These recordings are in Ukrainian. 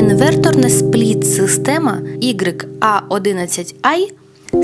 Інверторна спліт-система YA11i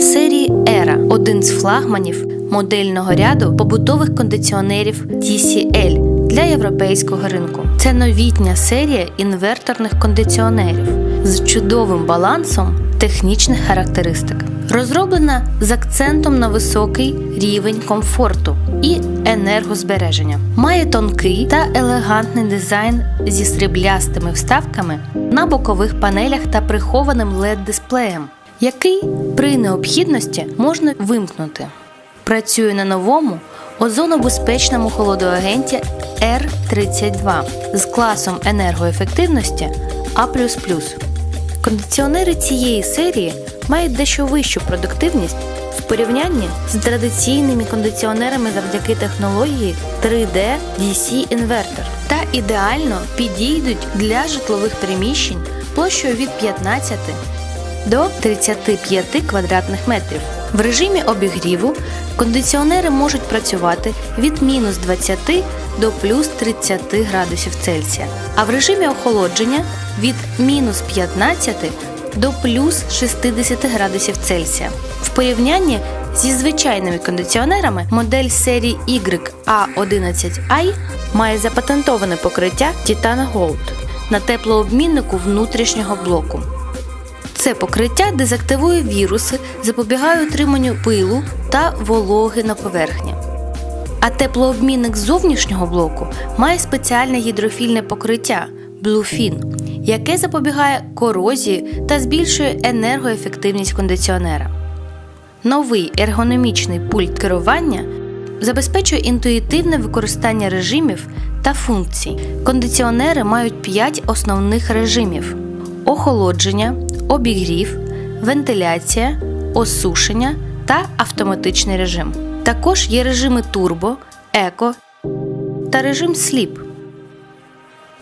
серії ERA – один з флагманів модельного ряду побутових кондиціонерів TCL для європейського ринку. Це новітня серія інверторних кондиціонерів з чудовим балансом технічних характеристик. Розроблена з акцентом на високий рівень комфорту і енергозбереження. Має тонкий та елегантний дизайн зі сріблястими вставками на бокових панелях та прихованим LED-дисплеєм, який при необхідності можна вимкнути. Працює на новому озонобезпечному холодоагенті R32 з класом енергоефективності А. Кондиціонери цієї серії мають дещо вищу продуктивність в порівнянні з традиційними кондиціонерами завдяки технології 3D DC інвертор та ідеально підійдуть для житлових приміщень площею від 15 до 35 квадратних метрів. В режимі обігріву кондиціонери можуть працювати від мінус 20 до плюс 30 градусів Цельсія, а в режимі охолодження від мінус 15 до плюс 60 градусів Цельсія. В порівнянні зі звичайними кондиціонерами модель серії YA11i має запатентоване покриття Titan Gold на теплообміннику внутрішнього блоку. Це покриття дезактивує віруси, запобігає утриманню пилу та вологи на поверхні. А теплообмінник зовнішнього блоку має спеціальне гідрофільне покриття Bluefin, яке запобігає корозії та збільшує енергоефективність кондиціонера. Новий ергономічний пульт керування забезпечує інтуїтивне використання режимів та функцій. Кондиціонери мають 5 основних режимів: охолодження, обігрів, вентиляція, осушення та автоматичний режим. Також є режими турбо, еко та режим сліп.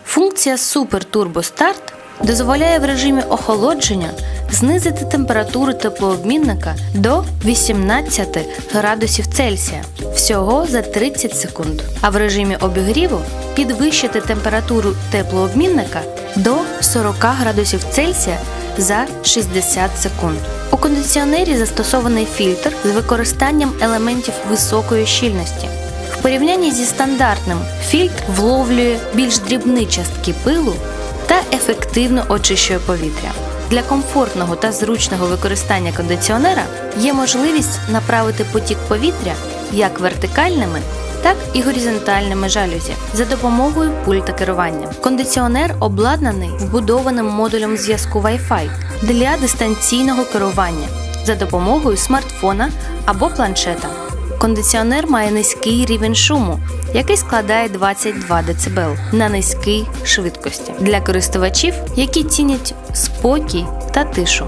Функція Super Turbo Start дозволяє в режимі охолодження знизити температуру теплообмінника до 18 градусів Цельсія всього за 30 секунд, а в режимі обігріву підвищити температуру теплообмінника до 40 градусів Цельсія за 60 секунд. У кондиціонері застосований фільтр з використанням елементів високої щільності. В порівнянні зі стандартним фільтр вловлює більш дрібні частки пилу та ефективно очищує повітря. Для комфортного та зручного використання кондиціонера є можливість направити потік повітря як вертикальними, так і горизонтальними жалюзі за допомогою пульта керування. Кондиціонер обладнаний вбудованим модулем зв'язку Wi-Fi для дистанційного керування за допомогою смартфона або планшета. Кондиціонер має низький рівень шуму, який складає 22 дБ на низькій швидкості для користувачів, які цінять спокій та тишу.